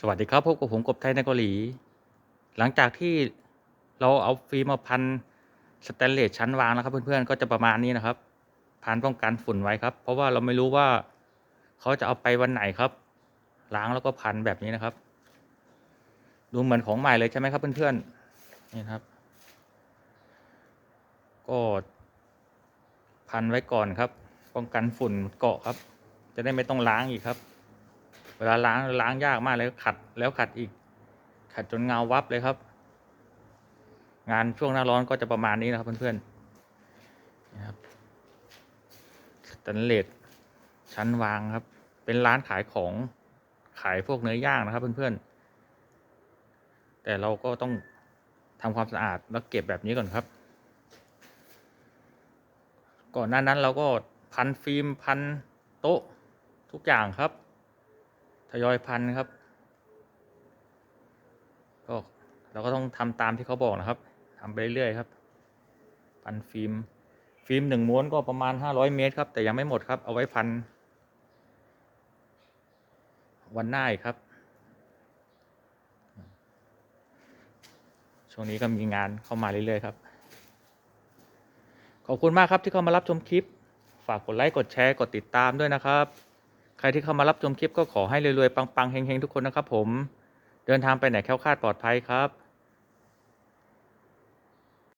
สวัสดีครับพบกับผมกบไทยในเกาหลี หลังจากที่เราเอาฟิล์มมาพันสแตนเลสชั้นวางนะครับ เพื่อนๆก็จะประมาณนี้นะครับพันป้องกันฝุ่นไว้ครับ เพราะว่าเราไม่รู้ว่าเขาจะเอาไปวันไหนครับ ล้างแล้วก็พันแบบนี้นะครับ ดูเหมือนของใหม่เลยใช่ไหมครับเพื่อนๆนี่ครับ ก็พันไว้ก่อนครับ ป้องกันฝุ่นเกาะครับ จะได้ไม่ต้องล้างอีกครับ เวลาล้างล้างยากมากเลยขัดแล้วขัดอีก ขัดจนเงาวับเลยครับ งานช่วงหน้าร้อนก็จะประมาณนี้นะครับเพื่อนๆนะครับสแตนเลสชั้นวางครับ เป็นร้านขายของขายพวกเนื้อย่างนะครับเพื่อนๆ แต่เราก็ต้องทำความสะอาดแล้วเก็บแบบนี้ก่อนครับ ก่อนหน้านั้นเราก็พันฟิล์มพันโต๊ะทุกอย่างครับ ทยอยพันครับ ก็เราก็ต้องทำตามที่เขาบอกนะครับทำไปเรื่อยๆครับ พันฟิล์ม ฟิล์มหนึ่งม้วนก็ประมาณห้าร้อยเมตรครับ แต่ยังไม่หมดครับ เอาไว้พัน วันหน้าอีกครับ ช่วงนี้ก็มีงานเข้ามาเรื่อยๆครับ ขอบคุณมากครับที่เข้ามารับชมคลิป ฝากกดไลค์ กดแชร์ กดติดตามด้วยนะครับ รที่เข้ามารับชมคลิปก็ขอให้รวยๆปังๆเฮงๆทุกคนนะครับผม เดินทางไปไหนแคล้วคลาดปลอดภัยครับ